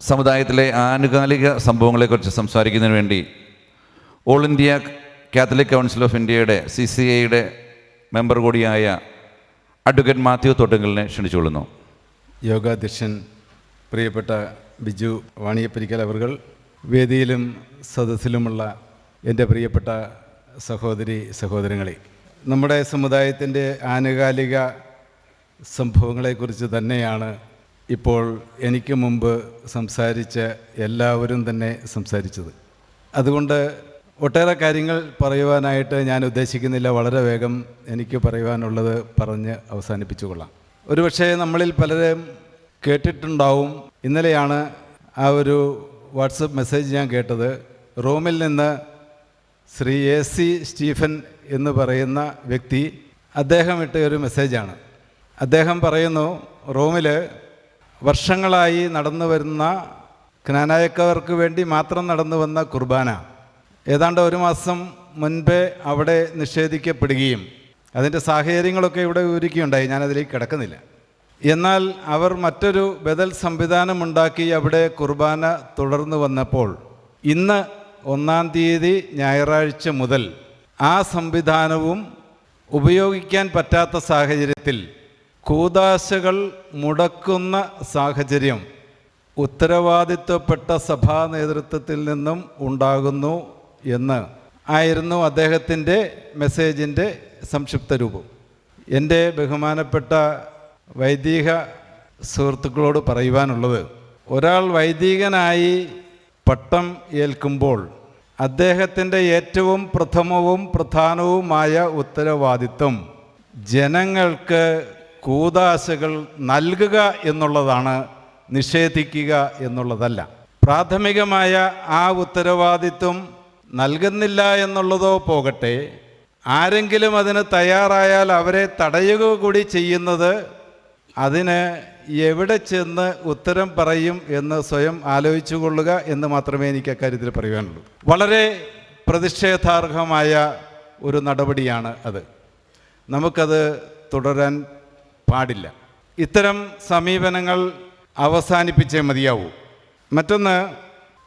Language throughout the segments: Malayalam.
സമുദായത്തിലെ ആനുകാലിക സംഭവങ്ങളെക്കുറിച്ച് സംസാരിക്കുന്നതിന് വേണ്ടി All India Catholic Council of ഇന്ത്യയുടെ സി സി ഐയുടെ മെമ്പർ കൂടിയായ അഡ്വക്കേറ്റ് മാത്യു തൊട്ടുങ്കലിനെ ക്ഷണിച്ചുകൊള്ളുന്നു യോഗാധ്യക്ഷൻ പ്രിയപ്പെട്ട ബിജു വാണിയപ്പരിക്കൽ അവർ വേദിയിലും സദസ്സിലുമുള്ള എന്റെ പ്രിയപ്പെട്ട സഹോദരി സഹോദരങ്ങളെ നമ്മുടെ സമുദായത്തിന്റെ ആനുകാലിക സംഭവങ്ങളെക്കുറിച്ച് തന്നെയാണ് ഇപ്പോൾ എനിക്ക് മുമ്പ് സംസാരിച്ച എല്ലാവരും തന്നെ സംസാരിച്ചത്. അതുകൊണ്ട് ഒട്ടേറെ കാര്യങ്ങൾ പറയുവാനായിട്ട് ഞാൻ ഉദ്ദേശിക്കുന്നില്ല. വളരെ വേഗം എനിക്ക് പറയുവാനുള്ളത് പറഞ്ഞ് അവസാനിപ്പിച്ചുകൊള്ളാം. ഒരുപക്ഷേ നമ്മളിൽ പലരും കേട്ടിട്ടുണ്ടാവും. ഇന്നലെയാണ് ആ ഒരു വാട്സപ്പ് മെസ്സേജ് ഞാൻ കേട്ടത്. റോമിൽ നിന്ന് ശ്രീ എ സി സ്റ്റീഫൻ എന്ന് പറയുന്ന വ്യക്തി അദ്ദേഹം ഇട്ട ഒരു മെസ്സേജാണ്. അദ്ദേഹം പറയുന്നു റോമിൽ വർഷങ്ങളായി നടന്നു വരുന്ന ജ്ഞാനായക്കവർക്ക് വേണ്ടി മാത്രം നടന്നു വന്ന കുർബാന. ഏതാണ്ട് ഒരു മാസം മുൻപേ അവിടെ നിഷേധിക്കപ്പെടുകയും അതിന്റെ സാഹചര്യങ്ങളൊക്കെ ഇവിടെ വിവരിക്കുകയുണ്ടായി. ഞാനതിലേക്ക് കിടക്കുന്നില്ല. എന്നാൽ അവർ മറ്റൊരു ബദൽ സംവിധാനമുണ്ടാക്കി അവിടെ കുർബാന തുടർന്നു വന്നപ്പോൾ ഇന്ന് ഒന്നാം തീയതി ഞായറാഴ്ച മുതൽ ആ സംവിധാനവും ഉപയോഗിക്കാൻ പറ്റാത്ത സാഹചര്യത്തിൽ കൂതാശകൾ മുടക്കുന്ന സാഹചര്യം ഉത്തരവാദിത്വപ്പെട്ട സഭാ നേതൃത്വത്തിൽ നിന്നും ഉണ്ടാകുന്നു എന്ന് ആയിരുന്നു അദ്ദേഹത്തിന്റെ മെസ്സേജിന്റെ സംക്ഷിപ്ത രൂപം. എന്റെ ബഹുമാനപ്പെട്ട വൈദിക സുഹൃത്തുക്കളോട് പറയുവാനുള്ളത് ഒരാൾ വൈദികനായി പട്ടം ഏൽക്കുമ്പോൾ അദ്ദേഹത്തിന്റെ ഏറ്റവും പ്രഥമവും പ്രധാനവുമായ ഉത്തരവാദിത്വം ജനങ്ങൾക്ക് കൂതാശകൾ നൽകുക എന്നുള്ളതാണ് നിഷേധിക്കുക എന്നുള്ളതല്ല. പ്രാഥമികമായ ആ ഉത്തരവാദിത്വം നൽകുന്നില്ല എന്നുള്ളതോ പോകട്ടെ ആരെങ്കിലും അതിന് തയ്യാറായാൽ അവരെ തടയുക കൂടി ചെയ്യുന്നത് അതിന് എവിടെ ചെന്ന് ഉത്തരം പറയും എന്ന് സ്വയം ആലോചിച്ചു കൊള്ളുക എന്ന് മാത്രമേ എനിക്ക് അക്കാര്യത്തിൽ പറയുവാനുള്ളൂ. വളരെ പ്രതിഷേധാർഹമായ ഒരു നടപടിയാണ് അത്. നമുക്കത് തുടരാൻ പാടില്ല. ഇത്തരം സമീപനങ്ങൾ അവസാനിപ്പിച്ചേ മതിയാവൂ. മറ്റൊന്ന്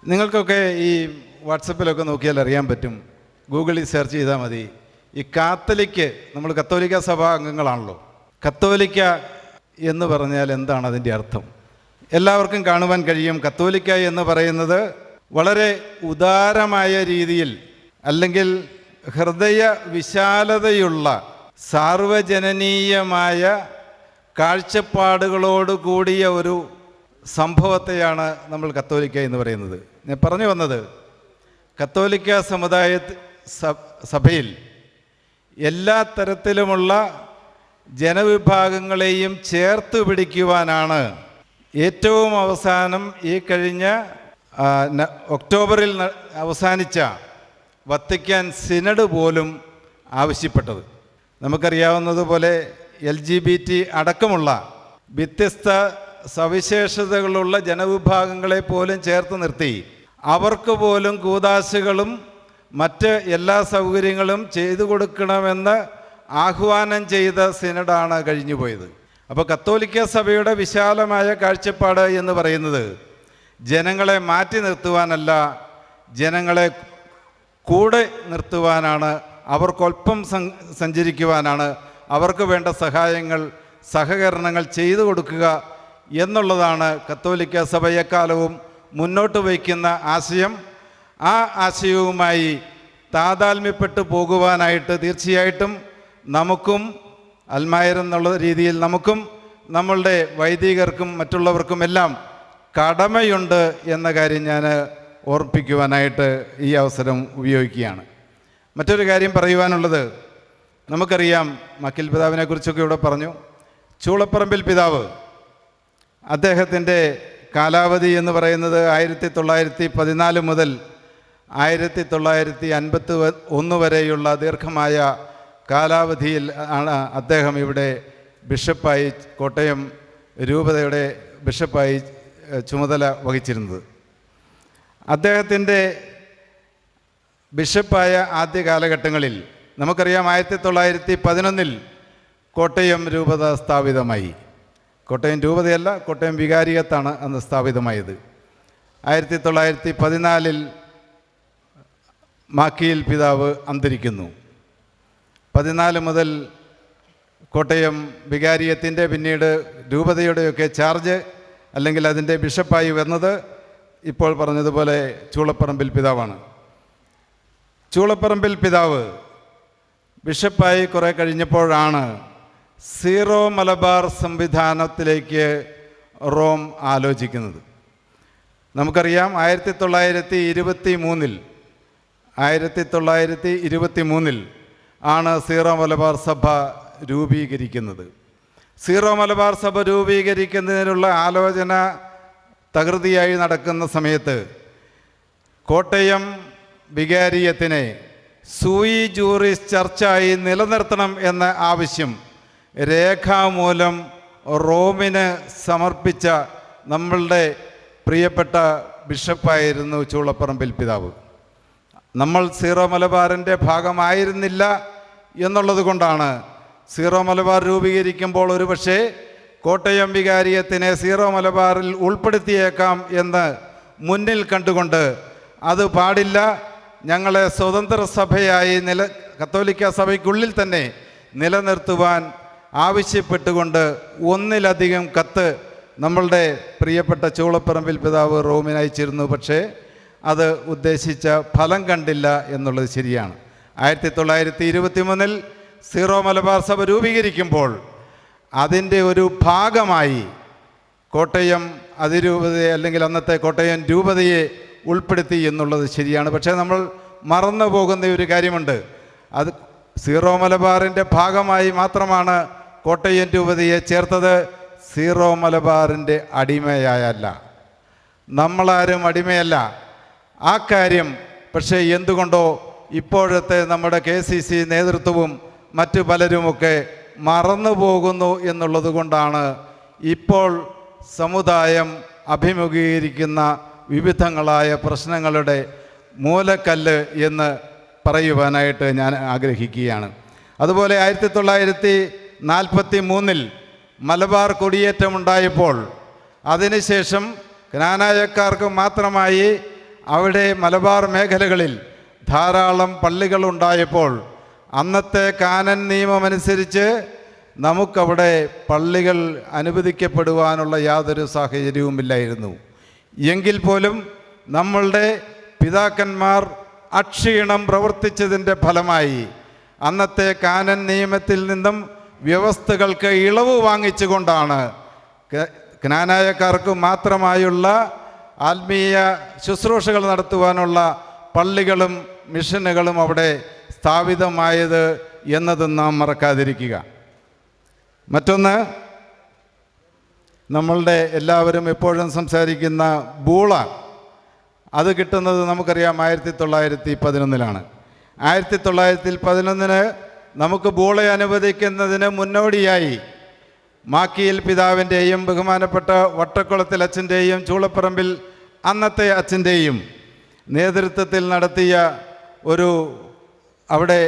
നിങ്ങൾക്കൊക്കെ ഈ വാട്സപ്പിലൊക്കെ നോക്കിയാൽ അറിയാൻ പറ്റും. ഗൂഗിളിൽ സെർച്ച് ചെയ്താൽ മതി. ഈ കാത്തലിക്ക് നമ്മൾ കത്തോലിക്ക സഭാ അംഗങ്ങളാണല്ലോ. കത്തോലിക്ക എന്ന് പറഞ്ഞാൽ എന്താണ് അതിന്റെ അർത്ഥം? എല്ലാവർക്കും കാണുവാൻ കഴിയും. കത്തോലിക്ക എന്ന് പറയുന്നത് വളരെ ഉദാരമായ രീതിയിൽ അല്ലെങ്കിൽ ഹൃദയ വിശാലതയുള്ള സാർവജനനീയമായ കാഴ്ചപ്പാടുകളോട് കൂടിയ ഒരു സംഭവത്തെയാണ് നമ്മൾ കത്തോലിക്ക എന്ന് പറയുന്നത്. ഞാൻ പറഞ്ഞു വന്നത് കത്തോലിക്ക സമുദായ സഭയിൽ എല്ലാ തരത്തിലുമുള്ള ജനവിഭാഗങ്ങളെയും ചേർത്ത് പിടിക്കുവാനാണ് ഏറ്റവും അവസാനം ഈ കഴിഞ്ഞ ഒക്ടോബറിൽ അവസാനിച്ച വത്തിക്കാൻ സിനഡ് പോലും ആവശ്യപ്പെട്ടത്. നമുക്കറിയാവുന്നതുപോലെ എൽ ജി ബി ടി അടക്കമുള്ള വ്യത്യസ്ത സവിശേഷതകളുള്ള ജനവിഭാഗങ്ങളെ പോലും ചേർത്ത് നിർത്തി. അവർക്ക് പോലും കൂതാശകളും മറ്റ് എല്ലാ സൗകര്യങ്ങളും ചെയ്തു കൊടുക്കണമെന്ന് ആഹ്വാനം ചെയ്ത സിനഡാണ് കഴിഞ്ഞുപോയത് അപ്പോൾ കത്തോലിക്ക സഭയുടെ വിശാലമായ കാഴ്ചപ്പാട് എന്ന് പറയുന്നത് ജനങ്ങളെ മാറ്റി നിർത്തുവാനല്ല ജനങ്ങളെ കൂടെ നിർത്തുവാനാണ് അവർക്കൊപ്പം സഞ്ചരിക്കുവാനാണ് അവർക്ക് വേണ്ട സഹായങ്ങൾ സഹകരണങ്ങൾ ചെയ്തു കൊടുക്കുക എന്നുള്ളതാണ് കത്തോലിക്ക സഭ എക്കാലവും മുന്നോട്ട് വയ്ക്കുന്ന ആശയം. ആ ആശയവുമായി താതാൽമ്യപ്പെട്ടു പോകുവാനായിട്ട് തീർച്ചയായിട്ടും നമുക്കും അൽമായരെന്നുള്ള രീതിയിൽ നമുക്കും നമ്മളുടെ വൈദികർക്കും മറ്റുള്ളവർക്കും എല്ലാം കടമയുണ്ട് എന്ന കാര്യം ഞാൻ ഓർപ്പിക്കുവാനായിട്ട് ഈ അവസരം ഉപയോഗിക്കുകയാണ്. മറ്റൊരു കാര്യം പറയുവാനുള്ളത് നമുക്കറിയാം മക്കിൽ പിതാവിനെ കുറിച്ചൊക്കെ ഇവിടെ പറഞ്ഞു. ചൂളപ്പറമ്പിൽ പിതാവ്. അദ്ദേഹത്തിന്റെ കാലാവധി എന്ന് പറയുന്നത് ആയിരത്തി തൊള്ളായിരത്തി പതിനാല് മുതൽ ആയിരത്തി തൊള്ളായിരത്തി അൻപത്തി ഒന്ന് വരെയുള്ള ദീർഘമായ കാലാവധിയിൽ ആണ് അദ്ദേഹം ഇവിടെ ബിഷപ്പായി കോട്ടയം രൂപതയുടെ ബിഷപ്പായി ചുമതല വഹിച്ചിരുന്നത്. അദ്ദേഹത്തിന്റെ ബിഷപ്പായ ആദ്യ കാലഘട്ടങ്ങളിൽ നമുക്കറിയാം ആയിരത്തി തൊള്ളായിരത്തി പതിനൊന്നിൽ കോട്ടയം രൂപത സ്ഥാപിതമായി. കോട്ടയം രൂപതയല്ല കോട്ടയം വികാരികത്താണ് അന്ന് സ്ഥാപിതമായത്. ആയിരത്തി തൊള്ളായിരത്തി പതിനാലിൽ മാക്കിയിൽ പിതാവ് അന്തരിക്കുന്നു. പതിനാല് മുതൽ കോട്ടയം വികാരിയത്തിന്റെ പിന്നീട് രൂപതയുടെയൊക്കെ ചാർജ് അല്ലെങ്കിൽ അതിന്റെ ബിഷപ്പായി വന്നത് ഇപ്പോൾ പറഞ്ഞതുപോലെ ചൂളപ്പറമ്പിൽ പിതാവാണ്. ചൂളപ്പറമ്പിൽ പിതാവ് ബിഷപ്പായി കുറേ കഴിഞ്ഞപ്പോഴാണ് സീറോ മലബാർ സംവിധാനത്തിലേക്ക് റോം ആലോചിക്കുന്നത്. നമുക്കറിയാം ആയിരത്തി തൊള്ളായിരത്തി ഇരുപത്തി മൂന്നിൽ ആയിരത്തി തൊള്ളായിരത്തി ഇരുപത്തി മൂന്നിൽ ആണ് സീറോ മലബാർ സഭ രൂപീകരിക്കുന്നത്. സീറോ മലബാർ സഭ രൂപീകരിക്കുന്നതിനുള്ള ആലോചന തകൃതിയായി നടക്കുന്ന സമയത്ത് കോട്ടയം വികാരിയത്തിനെ സൂയി ജൂറിസ് ചർച്ചായി നിലനിർത്തണം എന്ന ആവശ്യം രേഖാമൂലം റോമിന് സമർപ്പിച്ച നമ്മളുടെ പ്രിയപ്പെട്ട ബിഷപ്പായിരുന്നു ചൂളപ്പറമ്പിൽ പിതാവ്. നമ്മൾ സീറോ മലബാറിന്റെ ഭാഗമായിരുന്നില്ല എന്നുള്ളത് കൊണ്ടാണ് സീറോ മലബാർ രൂപീകരിക്കുമ്പോൾ ഒരുപക്ഷെ കോട്ടയം വികാരിയത്തിനെ സീറോ മലബാറിൽ ഉൾപ്പെടുത്തിയേക്കാം എന്ന് മുന്നിൽ കണ്ടുകൊണ്ട് അത് പാടില്ല. ഞങ്ങളെ സ്വതന്ത്ര സഭയായി നില കത്തോലിക്ക സഭയ്ക്കുള്ളിൽ തന്നെ നിലനിർത്തുവാൻ ആവശ്യപ്പെട്ടുകൊണ്ട് ഒന്നിലധികം കത്ത് നമ്മളുടെ പ്രിയപ്പെട്ട ചൂളപ്പറമ്പിൽ പിതാവ് റോമിന് അയച്ചിരുന്നു. പക്ഷേ അത് ഉദ്ദേശിച്ച ഫലം കണ്ടില്ല എന്നുള്ളത് ശരിയാണ്. ആയിരത്തി തൊള്ളായിരത്തി ഇരുപത്തി മൂന്നിൽ സീറോ മലബാർ സഭ രൂപീകരിക്കുമ്പോൾ അതിന്റെ ഒരു ഭാഗമായി കോട്ടയം അതിരൂപതയെ അല്ലെങ്കിൽ അന്നത്തെ കോട്ടയം രൂപതയെ ഉൾപ്പെടുത്തി എന്നുള്ളത് ശരിയാണ്. പക്ഷേ നമ്മൾ മറന്നു പോകുന്ന ഒരു കാര്യമുണ്ട്. അത് സീറോ മലബാറിന്റെ ഭാഗമായി മാത്രമാണ് കോട്ടയം രൂപതയെ ചേർത്തത്. സീറോ മലബാറിന്റെ അടിമയായല്ല. നമ്മളാരും അടിമയല്ല. ആ കാര്യം പക്ഷേ എന്തുകൊണ്ടോ ഇപ്പോഴത്തെ നമ്മുടെ കെ സി സി നേതൃത്വവും മറ്റു പലരുമൊക്കെ മറന്നു പോകുന്നു എന്നുള്ളത് കൊണ്ടാണ് ഇപ്പോൾ സമുദായം അഭിമുഖീകരിക്കുന്ന വിവിധങ്ങളായ പ്രശ്നങ്ങളുടെ മൂലക്കല്ല് എന്ന് പറയുവാനായിട്ട് ഞാൻ ആഗ്രഹിക്കുകയാണ്. അതുപോലെ ആയിരത്തി തൊള്ളായിരത്തി നാൽപ്പത്തി മൂന്നിൽ മലബാർ കുടിയേറ്റമുണ്ടായപ്പോൾ അതിനുശേഷം ജ്ഞാനായക്കാർക്ക് മാത്രമായി അവിടെ മലബാർ മേഖലകളിൽ ധാരാളം പള്ളികളുണ്ടായപ്പോൾ അന്നത്തെ കാനൻ നിയമമനുസരിച്ച് നമുക്കവിടെ പള്ളികൾ അനുവദിക്കപ്പെടുവാനുള്ള യാതൊരു സാഹചര്യവുമില്ലായിരുന്നു. എങ്കിൽ പോലും നമ്മളുടെ പിതാക്കന്മാർ അക്ഷീണം പ്രവർത്തിച്ചതിന്റെ ഫലമായി അന്നത്തെ കാനൻ നിയമത്തിൽ നിന്നും വ്യവസ്ഥകൾക്ക് ഇളവ് വാങ്ങിച്ചുകൊണ്ടാണ് ജ്ഞാനായക്കാർക്ക് മാത്രമായുള്ള ആത്മീയ ശുശ്രൂഷകൾ നടത്തുവാനുള്ള പള്ളികളും മിഷനുകളും അവിടെ സ്ഥാപിതമായത് എന്നത് നാം മറക്കാതിരിക്കുക. മറ്റൊന്ന് നമ്മളുടെ എല്ലാവരും എപ്പോഴും സംസാരിക്കുന്ന ബൂള അത് കിട്ടുന്നത് നമുക്കറിയാം ആയിരത്തി തൊള്ളായിരത്തി പതിനൊന്നിലാണ് ആയിരത്തി തൊള്ളായിരത്തി പതിനൊന്നിന് നമുക്ക് ബൂള അനുവദിക്കുന്നതിന് മുന്നോടിയായി മാക്കിയിൽ പിതാവിന്റെയും ബഹുമാനപ്പെട്ട വട്ടക്കുളത്തിൽ അച്ഛന്റെയും ചൂളപ്പറമ്പിൽ അന്നത്തെ അച്ഛന്റെയും നേതൃത്വത്തിൽ നടത്തിയ ഒരു അവിടെ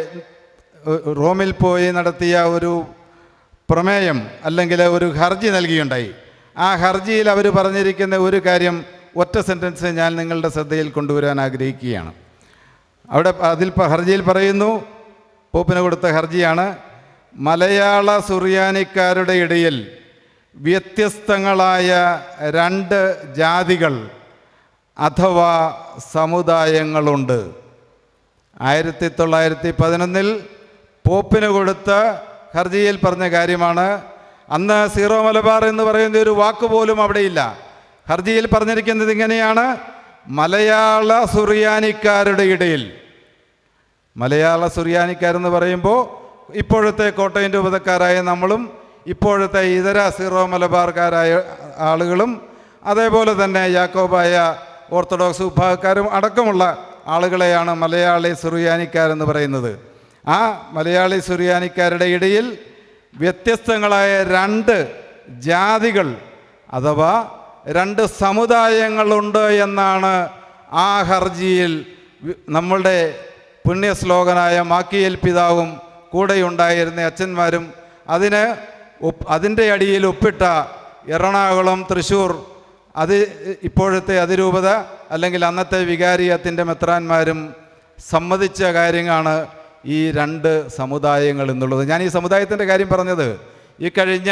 റോമിൽ പോയി നടത്തിയ ഒരു പ്രമേയം അല്ലെങ്കിൽ ഒരു ഹർജി നൽകിയുണ്ടായി. ആ ഹർജിയിൽ അവർ പറഞ്ഞിരിക്കുന്ന ഒരു കാര്യം ഒറ്റ സെന്റൻസ് ഞാൻ നിങ്ങളുടെ ശ്രദ്ധയിൽ കൊണ്ടുവരാൻ ആഗ്രഹിക്കുകയാണ്. അവിടെ അതിൽ ഹർജിയിൽ പറയുന്നു പോപ്പിന് കൊടുത്ത ഹർജിയാണ് മലയാള സുറിയാനിക്കാരുടെ ഇടയിൽ വ്യത്യസ്തങ്ങളായ രണ്ട് ജാതികൾ അഥവാ സമുദായങ്ങളുണ്ട്. ആയിരത്തി തൊള്ളായിരത്തി പതിനൊന്നിൽ പോപ്പിന് കൊടുത്ത ഹർജിയിൽ പറഞ്ഞ കാര്യമാണ് അന്ന് സീറോ മലബാർ എന്ന് പറയുന്ന ഒരു വാക്ക് പോലും അവിടെയില്ല. ഹർജിയിൽ പറഞ്ഞിരിക്കുന്നത് ഇങ്ങനെയാണ്. മലയാള സുറിയാനിക്കാരുടെ ഇടയിൽ. മലയാള സുറിയാനിക്കാരെന്ന് പറയുമ്പോൾ ഇപ്പോഴത്തെ കോട്ടയം രൂപതക്കാരായ നമ്മളും ഇപ്പോഴത്തെ ഇതര സീറോ മലബാർക്കാരായ ആളുകളും അതേപോലെ തന്നെ യാക്കോബായ ഓർത്തഡോക്സ് വിഭാഗക്കാരും അടക്കമുള്ള ആളുകളെയാണ് മലയാളി സുറിയാനിക്കാരെന്ന് പറയുന്നത്. ആ മലയാളി സുറിയാനിക്കാരുടെ ഇടയിൽ വ്യത്യസ്തങ്ങളായ രണ്ട് ജാതികൾ അഥവാ രണ്ട് സമുദായങ്ങളുണ്ട് എന്നാണ് ആ ഹർജിയിൽ നമ്മളുടെ പുണ്യശ്ലോകനായ മാക്കിയൽ പിതാവും കൂടെയുണ്ടായിരുന്ന അച്ഛന്മാരും അതിന് അതിന്റെ അടിയിൽ ഒപ്പിട്ട എറണാകുളം തൃശ്ശൂർ അത് ഇപ്പോഴത്തെ അതിരൂപത അല്ലെങ്കിൽ അന്നത്തെ വികാരിയത്തിന്റെ മെത്രാന്മാരും സമ്മതിച്ച കാര്യമാണ് ഈ രണ്ട് സമുദായങ്ങൾ എന്നുള്ളത്. ഞാൻ ഈ സമുദായത്തിന്റെ കാര്യം പറഞ്ഞത് ഈ കഴിഞ്ഞ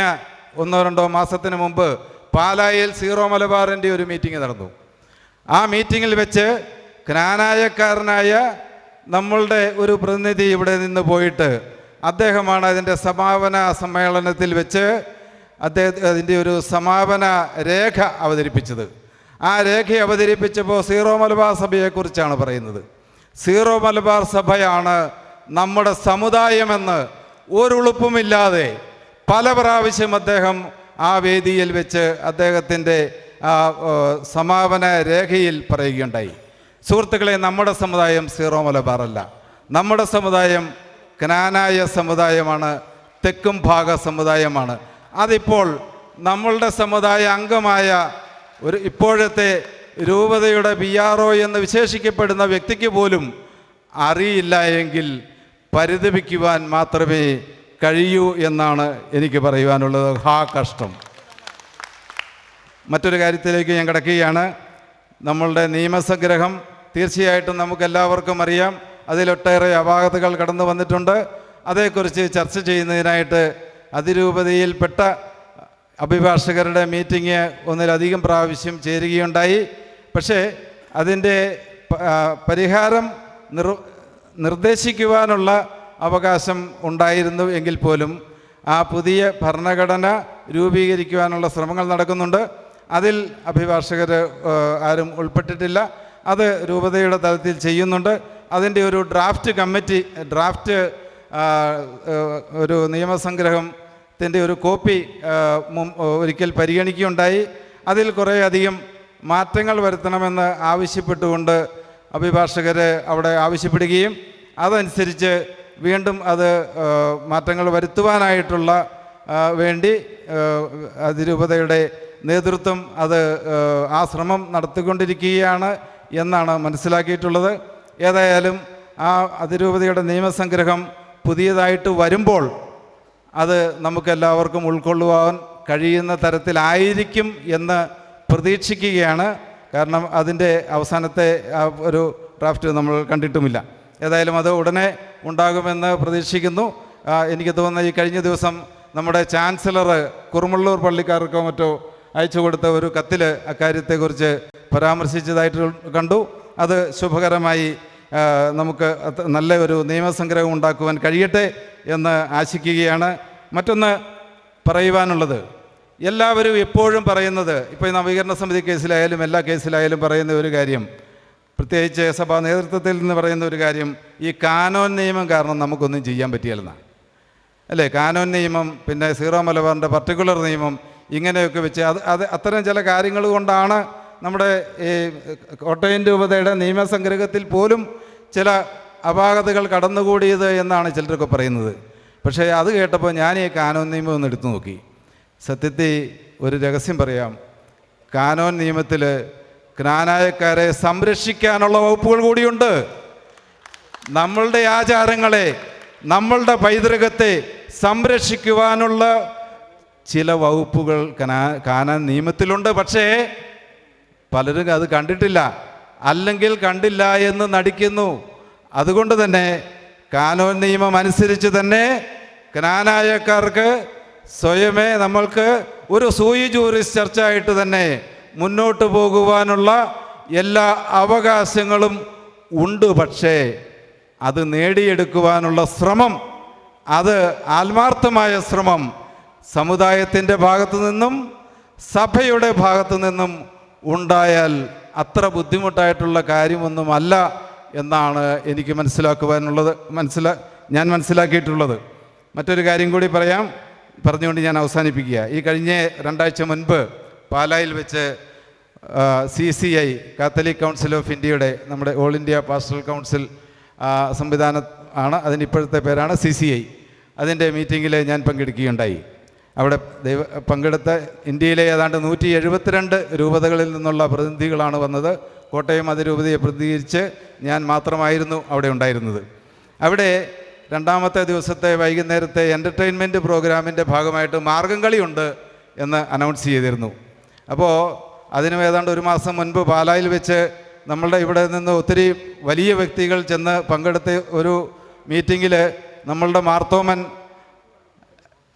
ഒന്നോ രണ്ടോ മാസത്തിന് മുമ്പ് പാലായിൽ സീറോ മലബാറിന്റെ ഒരു മീറ്റിംഗ് നടന്നു. ആ മീറ്റിങ്ങിൽ വെച്ച് ക്നാനായക്കാരനായ നമ്മളുടെ ഒരു പ്രതിനിധി ഇവിടെ നിന്ന് പോയിട്ട് അദ്ദേഹമാണ് അതിന്റെ സമാപന സമ്മേളനത്തിൽ വെച്ച് അദ്ദേഹം അതിന്റെ ഒരു സമാപന രേഖ അവതരിപ്പിച്ചത്. ആ രേഖ അവതരിപ്പിച്ചപ്പോൾ സീറോ മലബാർ സഭയെക്കുറിച്ചാണ് പറയുന്നത്. സീറോ മലബാർ സഭയാണ് നമ്മുടെ സമുദായമെന്ന് ഒരുളുപ്പുമില്ലാതെ പല പ്രാവശ്യം അദ്ദേഹം ആ വേദിയിൽ വെച്ച് അദ്ദേഹത്തിന്റെ സമാപന രേഖയിൽ പറയുകയുണ്ടായി. സുഹൃത്തുക്കളെ നമ്മുടെ സമുദായം സീറോ മലബാറല്ല. നമ്മുടെ സമുദായം ജ്ഞാനായ സമുദായമാണ് തെക്കും ഭാഗ സമുദായമാണ്. അതിപ്പോൾ നമ്മളുടെ സമുദായ അംഗമായ ഒരു ഇപ്പോഴത്തെ രൂപതയുടെ ബി ആർ ഒ എന്ന് വിശേഷിക്കപ്പെടുന്ന വ്യക്തിക്ക് പോലും അറിയില്ല എങ്കിൽ പരിതപിക്കുവാൻ മാത്രമേ കഴിയൂ എന്നാണ് എനിക്ക് പറയുവാനുള്ളത്. ഹാ കഷ്ടം. മറ്റൊരു കാര്യത്തിലേക്ക് ഞാൻ കിടക്കുകയാണ്. നമ്മളുടെ നിയമസംഗ്രഹം തീർച്ചയായിട്ടും നമുക്കെല്ലാവർക്കും അറിയാം. അതിലൊട്ടേറെ അപാകതകൾ കടന്നു വന്നിട്ടുണ്ട്. അതേക്കുറിച്ച് ചർച്ച ചെയ്യുന്നതിനായിട്ട് അതിരൂപതയിൽപ്പെട്ട അഭിഭാഷകരുടെ മീറ്റിംഗ് ഒന്നിലധികം പ്രാവശ്യം ചേരുകയുണ്ടായി. പക്ഷേ അതിന്റെ പരിഹാരം നിർ നിർദ്ദേശിക്കുവാനുള്ള അവകാശം ഉണ്ടായിരുന്നു എങ്കിൽ പോലും ആ പുതിയ ഭരണഘടന രൂപീകരിക്കുവാനുള്ള ശ്രമങ്ങൾ നടക്കുന്നുണ്ട്. അതിൽ അഭിഭാഷകർ ആരും ഉൾപ്പെട്ടിട്ടില്ല. അത് രൂപതയുടെ തലത്തിൽ ചെയ്യുന്നുണ്ട്. അതിന്റെ ഒരു ഡ്രാഫ്റ്റ് കമ്മിറ്റി ഡ്രാഫ്റ്റ് ഒരു നിയമസംഗ്രഹത്തിന്റെ ഒരു കോപ്പി ഒരിക്കൽ പരിഗണിക്കുകയുണ്ടായി. അതിൽ കുറേയധികം മാറ്റങ്ങൾ വരുത്തണമെന്ന് ആവശ്യപ്പെട്ടുകൊണ്ട് അഭിഭാഷകർ അവിടെ ആവശ്യപ്പെടുകയും അതനുസരിച്ച് വീണ്ടും അത് മാറ്റങ്ങൾ വരുത്തുവാനായിട്ടുള്ള വേണ്ടി അതിരൂപതയുടെ നേതൃത്വം അത് ആ ശ്രമം നടത്തിക്കൊണ്ടിരിക്കുകയാണ് എന്നാണ് മനസ്സിലാക്കിയിട്ടുള്ളത്. ഏതായാലും ആ അതിരൂപതയുടെ നിയമസംഗ്രഹം പുതിയതായിട്ട് വരുമ്പോൾ അത് നമുക്കെല്ലാവർക്കും ഉൾക്കൊള്ളുവാൻ കഴിയുന്ന തരത്തിലായിരിക്കും എന്ന് പ്രതീക്ഷിക്കുകയാണ്. കാരണം അതിന്റെ അവസാനത്തെ ആ ഒരു ഡ്രാഫ്റ്റ് നമ്മൾ കണ്ടിട്ടുമില്ല. ഏതായാലും അത് ഉടനെ ഉണ്ടാകുമെന്ന് പ്രതീക്ഷിക്കുന്നു. എനിക്ക് തോന്നുന്ന ഈ കഴിഞ്ഞ ദിവസം നമ്മുടെ ചാൻസലർ കുറുമള്ളൂർ പള്ളിക്കാർക്കോ മറ്റോ അയച്ചു കൊടുത്ത ഒരു കത്തിൽ അക്കാര്യത്തെക്കുറിച്ച് പരാമർശിച്ചതായിട്ട് കണ്ടു. അത് ശുഭകരമായി നമുക്ക് നല്ല ഒരു നിയമസംഗ്രഹം ഉണ്ടാക്കുവാൻ കഴിയട്ടെ എന്ന് ആശിക്കുകയാണ്. മറ്റൊന്ന് പറയുവാനുള്ളത് എല്ലാവരും എപ്പോഴും പറയുന്നത് ഇപ്പോൾ ഈ നവീകരണ സമിതി കേസിലായാലും എല്ലാ കേസിലായാലും പറയുന്ന ഒരു കാര്യം പ്രത്യേകിച്ച് സഭാ നേതൃത്വത്തിൽ നിന്ന് പറയുന്ന ഒരു കാര്യം ഈ കാനോൻ നിയമം കാരണം നമുക്കൊന്നും ചെയ്യാൻ പറ്റിയല്ലെന്നാണ് അല്ലേ? കാനോൻ നിയമം പിന്നെ സീറോ മലബാറിന്റെ പർട്ടിക്കുലർ നിയമം ഇങ്ങനെയൊക്കെ വെച്ച് അത് അത് അത്തരം ചില കാര്യങ്ങൾ കൊണ്ടാണ് നമ്മുടെ ഈ കോട്ടയം രൂപതയുടെ നിയമസംഗ്രഹത്തിൽ പോലും ചില അപാകതകൾ കടന്നുകൂടിയത് എന്നാണ് ചിലരൊക്കെ പറയുന്നത്. പക്ഷേ അത് കേട്ടപ്പോൾ ഞാൻ ഈ കാനോൻ നിയമം ഒന്ന് എടുത്തു നോക്കി. സത്യത്തിൽ ഒരു രഹസ്യം പറയാം. കാനോൻ നിയമത്തിൽ ജ്ഞാനായക്കാരെ സംരക്ഷിക്കാനുള്ള വകുപ്പുകൾ കൂടിയുണ്ട്. നമ്മളുടെ ആചാരങ്ങളെ നമ്മളുടെ പൈതൃകത്തെ സംരക്ഷിക്കുവാനുള്ള ചില വകുപ്പുകൾ കനാ കാനാൻ നിയമത്തിലുണ്ട്. പക്ഷേ പലരും അത് കണ്ടിട്ടില്ല. അല്ലെങ്കിൽ കണ്ടില്ല എന്ന് നടിക്കുന്നു. അതുകൊണ്ട് തന്നെ കാനോൻ നിയമം അനുസരിച്ച് തന്നെ ജ്ഞാനായക്കാർക്ക് സ്വയമേ നമ്മൾക്ക് ഒരു സൂയി ജൂറിസ് ചർച്ചയായിട്ട് തന്നെ മുന്നോട്ട് പോകുവാനുള്ള എല്ലാ അവകാശങ്ങളും ഉണ്ട് പക്ഷേ അത് നേടിയെടുക്കുവാനുള്ള ശ്രമം അത് ആത്മാർത്ഥമായ ശ്രമം സമുദായത്തിന്റെ ഭാഗത്തു നിന്നും സഭയുടെ ഭാഗത്തു നിന്നും ഉണ്ടായാൽ അത്ര ബുദ്ധിമുട്ടായിട്ടുള്ള കാര്യമൊന്നുമല്ല എന്നാണ് എനിക്ക് മനസ്സിലാക്കുവാനുള്ളത്. മനസ്സിലാ ഞാൻ മനസ്സിലാക്കിയിട്ടുള്ളത്. മറ്റൊരു കാര്യം കൂടി പറയാം. പറഞ്ഞുകൊണ്ട് ഞാൻ അവസാനിപ്പിക്കുക. ഈ കഴിഞ്ഞ രണ്ടാഴ്ച മുൻപ് പാലായിൽ വെച്ച് C C I Catholic Council of ഇന്ത്യയുടെ നമ്മുടെ ഓൾ ഇന്ത്യ പാസ്റ്റൽ കൗൺസിൽ സംവിധാന ആണ് അതിന് ഇപ്പോഴത്തെ പേരാണ് സി സി ഐ. അതിന്റെ മീറ്റിങ്ങിൽ ഞാൻ പങ്കെടുക്കുകയുണ്ടായി. അവിടെ ദൈവ പങ്കെടുത്ത ഇന്ത്യയിലെ ഏതാണ്ട് നൂറ്റി എഴുപത്തിരണ്ട് രൂപതകളിൽ നിന്നുള്ള പ്രതിനിധികളാണ് വന്നത്. കോട്ടയം അതിരൂപതയെ പ്രതിനിധീകരിച്ച് ഞാൻ മാത്രമായിരുന്നു അവിടെ ഉണ്ടായിരുന്നത്. അവിടെ രണ്ടാമത്തെ ദിവസത്തെ വൈകുന്നേരത്തെ എന്റർടൈൻമെന്റ് പ്രോഗ്രാമിന്റെ ഭാഗമായിട്ട് മാർഗം കളിയുണ്ട് എന്ന് അനൗൺസ് ചെയ്തിരുന്നു. അപ്പോൾ അതിന് ഏതാണ്ട് ഒരു മാസം മുൻപ് പാലായിൽ വെച്ച് നമ്മളുടെ ഇവിടെ നിന്ന് ഒത്തിരി വലിയ വ്യക്തികൾ ചെന്ന് പങ്കെടുത്ത ഒരു മീറ്റിങ്ങിൽ നമ്മളുടെ മാർത്തോമൻ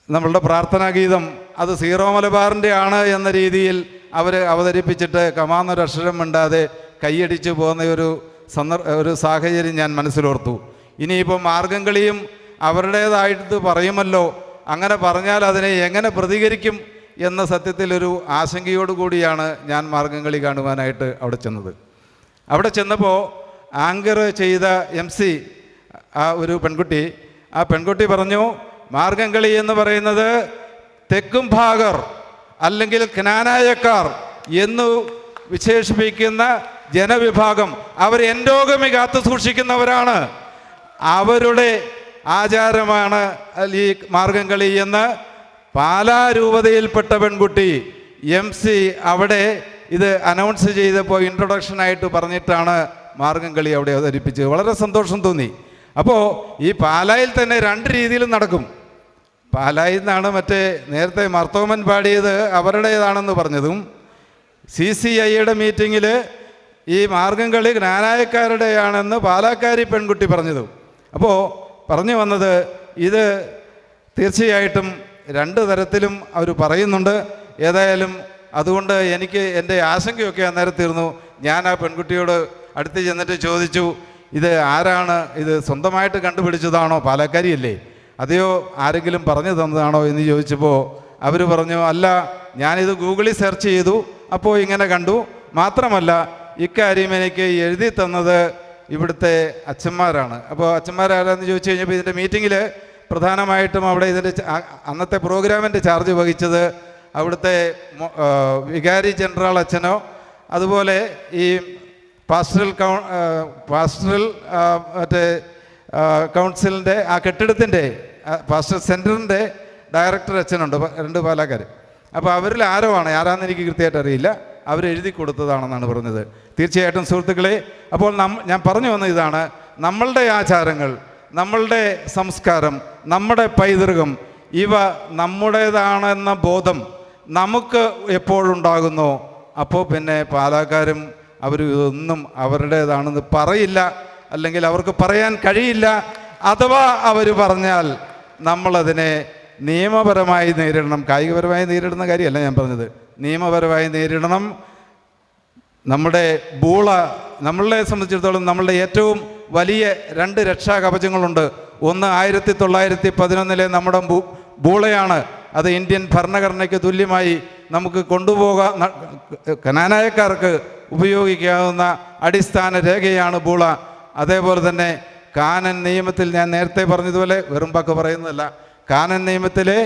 നമ്മളുടെ പ്രാർത്ഥനാഗീതം അത് സീറോ മലബാറിന്റെ ആണ് എന്ന രീതിയിൽ അവർ അവതരിപ്പിച്ചിട്ട് കമാന്നൊരക്ഷരം മിണ്ടാതെ കൈയടിച്ചു പോകുന്ന ഒരു സന്ദർ ഒരു സാഹചര്യം ഞാൻ മനസ്സിലോർത്തു. ഇനിയിപ്പോൾ മാർഗംകളിയും അവരുടേതായിട്ട് പറയുമല്ലോ. അങ്ങനെ പറഞ്ഞാൽ അതിനെ എങ്ങനെ പ്രതികരിക്കും എന്ന സത്യത്തിലൊരു ആശങ്കയോടു കൂടിയാണ് ഞാൻ മാർഗംകളി കാണുവാനായിട്ട് അവിടെ ചെന്നത്. അവിടെ ചെന്നപ്പോൾ ആങ്കർ ചെയ്ത എം സി ആ ഒരു പെൺകുട്ടി ആ പെൺകുട്ടി പറഞ്ഞു മാർഗംകളി എന്ന് പറയുന്നത് തെക്കും ഭാഗർ അല്ലെങ്കിൽ ജ്ഞാനായക്കാർ എന്നു വിശേഷിപ്പിക്കുന്ന ജനവിഭാഗം. അവർ എൻഡോഗമി കാത്തു സൂക്ഷിക്കുന്നവരാണ് അവരുടെ ആചാരമാണ് ഈ മാർഗംകളി എന്ന് പാലാ രൂപതയിൽപ്പെട്ട പെൺകുട്ടി എം സി അവിടെ ഇത് അനൗൺസ് ചെയ്തപ്പോൾ ഇൻട്രൊഡക്ഷനായിട്ട് പറഞ്ഞിട്ടാണ് മാർഗംകളി അവിടെ അവതരിപ്പിച്ചത്. വളരെ സന്തോഷം തോന്നി. അപ്പോൾ ഈ പാലായിൽ തന്നെ രണ്ട് രീതിയിലും നടക്കും. പാലായിൽ നിന്നാണ് മറ്റേ നേരത്തെ മർത്തോമൻ പാടിയത് അവരുടേതാണെന്ന് പറഞ്ഞതും സി സി ഐയുടെ മീറ്റിങ്ങിൽ ഈ മാർഗംകളി ജ്ഞാനായക്കാരുടെയാണെന്ന് പാലാക്കാരി പെൺകുട്ടി പറഞ്ഞതും. അപ്പോൾ പറഞ്ഞു വന്നത് ഇത് തീർച്ചയായിട്ടും രണ്ട് തരത്തിലും അവർ പറയുന്നുണ്ട്. ഏതായാലും അതുകൊണ്ട് എനിക്ക് എന്റെ ആശങ്കയൊക്കെ അന്നേരം തീർന്നു. ഞാൻ ആ പെൺകുട്ടിയോട് അടുത്ത് ചെന്നിട്ട് ചോദിച്ചു ഇത് ആരാണ്? ഇത് സ്വന്തമായിട്ട് കണ്ടുപിടിച്ചതാണോ? പാലക്കാരിയല്ലേ? അതെയോ ആരെങ്കിലും പറഞ്ഞു തന്നതാണോ? എന്ന് ചോദിച്ചപ്പോൾ അവർ പറഞ്ഞു അല്ല ഞാനിത് ഗൂഗിളിൽ സെർച്ച് ചെയ്തു. അപ്പോൾ ഇങ്ങനെ കണ്ടു. മാത്രമല്ല ഇക്കാര്യം എനിക്ക് എഴുതി തന്നത് ഇവിടുത്തെ അച്ഛന്മാരാണ്. അപ്പോൾ അച്ഛന്മാരാരാന്ന് ചോദിച്ചു കഴിഞ്ഞപ്പോൾ ഇതിന്റെ മീറ്റിങ്ങിൽ പ്രധാനമായിട്ടും അവിടെ ഇതിന്റെ അന്നത്തെ പ്രോഗ്രാമിന്റെ ചാർജ് വഹിച്ചത് അവിടുത്തെ വികാരി ജനറൽ അച്ഛനോ അതുപോലെ ഈ പാസ്റ്ററൽ കൗ പാസ്റ്ററൽ മറ്റേ കൗൺസിലിന്റെ ആ കെട്ടിടത്തിന്റെ പാസ്റ്റർ സെന്ററിന്റെ ഡയറക്ടർ അച്ഛനുണ്ട് രണ്ട് പാലാക്കാർ അപ്പോൾ അവരിൽ ആരോ ആണ്? ആരാന്ന് എനിക്ക് കൃത്യമായിട്ട് അറിയില്ല. അവർ എഴുതി കൊടുത്തതാണെന്നാണ് പറഞ്ഞത്. തീർച്ചയായിട്ടും സുഹൃത്തുക്കളെ അപ്പോൾ നം ഞാൻ പറഞ്ഞു വന്ന ഇതാണ്. നമ്മളുടെ ആചാരങ്ങൾ നമ്മളുടെ സംസ്കാരം നമ്മുടെ പൈതൃകം ഇവ നമ്മുടേതാണെന്ന ബോധം നമുക്ക് എപ്പോഴുണ്ടാകുന്നോ അപ്പോൾ പിന്നെ പാലാക്കാരും അവർ ഇതൊന്നും അവരുടേതാണെന്ന് പറയില്ല അല്ലെങ്കിൽ അവർക്ക് പറയാൻ കഴിയില്ല അഥവാ അവർ പറഞ്ഞാൽ നമ്മളതിനെ നിയമപരമായി നേരിടണം കായികപരമായി നേരിടുന്ന കാര്യമല്ല ഞാൻ പറഞ്ഞത്. നിയമപരമായി നേരിടണം. നമ്മുടെ ബൂള നമ്മളെ സംബന്ധിച്ചിടത്തോളം നമ്മളുടെ ഏറ്റവും വലിയ രണ്ട് രക്ഷാകവചങ്ങളുണ്ട് ഒന്ന് ആയിരത്തി തൊള്ളായിരത്തി പതിനൊന്നിലെ നമ്മുടെ ബൂളയാണ് അത് ഇന്ത്യൻ ഭരണഘടനയ്ക്ക് തുല്യമായി നമുക്ക് കൊണ്ടുപോകാൻ കനാനായക്കാർക്ക് ഉപയോഗിക്കാവുന്ന അടിസ്ഥാന രേഖയാണ് ബൂള അതേപോലെ തന്നെ കാനൻ നിയമത്തിൽ ഞാൻ നേരത്തെ പറഞ്ഞതുപോലെ വെറും വാക്ക് പറയുന്നതല്ല. കാനൻ നിയമത്തിലെ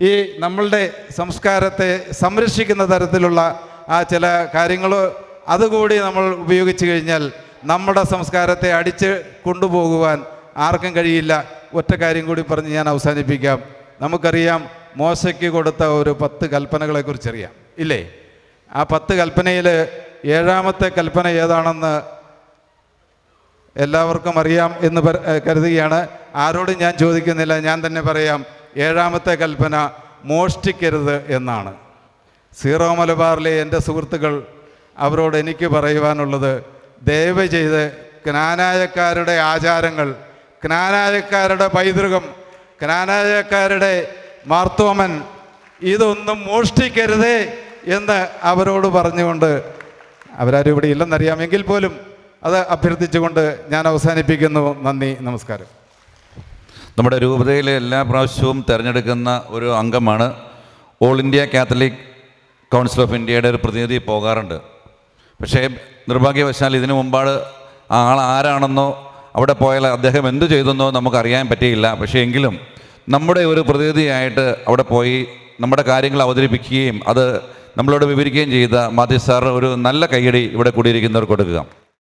ഈ നമ്മളുടെ സംസ്കാരത്തെ സംരക്ഷിക്കുന്ന തരത്തിലുള്ള ആ ചില കാര്യങ്ങൾ അതുകൂടി നമ്മൾ ഉപയോഗിച്ചു കഴിഞ്ഞാൽ നമ്മുടെ സംസ്കാരത്തെ അടിച്ച് കൊണ്ടുപോകുവാൻ ആർക്കും കഴിയില്ല. ഒറ്റ കാര്യം കൂടി പറഞ്ഞ് ഞാൻ അവസാനിപ്പിക്കാം. നമുക്കറിയാം മോശയ്ക്ക് കൊടുത്ത ഒരു പത്ത് കൽപ്പനകളെക്കുറിച്ചറിയാം ഇല്ലേ? ആ പത്ത് കൽപ്പനയിൽ ഏഴാമത്തെ കൽപ്പന ഏതാണെന്ന് എല്ലാവർക്കും അറിയാം എന്ന് കരുതുകയാണ്. ആരോടും ഞാൻ ചോദിക്കുന്നില്ല. ഞാൻ തന്നെ പറയാം. ഏഴാമത്തെ കൽപ്പന മോഷ്ടിക്കരുത് എന്നാണ്. സീറോ മലബാറിലെ എന്റെ സുഹൃത്തുക്കൾ അവരോട് എനിക്ക് പറയുവാനുള്ളത് ദയവ് ചെയ്ത് ജ്ഞാനായക്കാരുടെ ആചാരങ്ങൾ ജ്ഞാനായക്കാരുടെ പൈതൃകം ജ്ഞാനായക്കാരുടെ മാർത്തോമൻ ഇതൊന്നും മോഷ്ടിക്കരുതേ എന്ന് അവരോട് പറഞ്ഞുകൊണ്ട് അവരാരും ഇവിടെ ഇല്ലെന്നറിയാമെങ്കിൽ പോലും അത് അഭ്യർത്ഥിച്ചുകൊണ്ട് ഞാൻ അവസാനിപ്പിക്കുന്നു. നന്ദി നമസ്കാരം. നമ്മുടെ രൂപതയിലെ എല്ലാ പ്രാവശ്യവും തിരഞ്ഞെടുക്കുന്ന ഒരു അംഗമാണ് All India Catholic Council of ഇന്ത്യയുടെ ഒരു പ്രതിനിധി പോകാറുണ്ട്. പക്ഷേ നിർഭാഗ്യവശാൽ ഇതിനു മുമ്പാട് ആൾ ആരാണെന്നോ അവിടെ പോയാൽ അദ്ദേഹം എന്തു ചെയ്തെന്നോ നമുക്കറിയാൻ പറ്റിയില്ല. പക്ഷേ എങ്കിലും നമ്മുടെ ഒരു പ്രതിനിധിയായിട്ട് അവിടെ പോയി നമ്മുടെ കാര്യങ്ങൾ അവതരിപ്പിക്കുകയും അത് നമ്മളോട് വിവരിക്കുകയും ചെയ്ത മാത്യു സാർ ഒരു നല്ല കൈയടി ഇവിടെ കൂടിയിരിക്കുന്നവർ കൊടുക്കുക.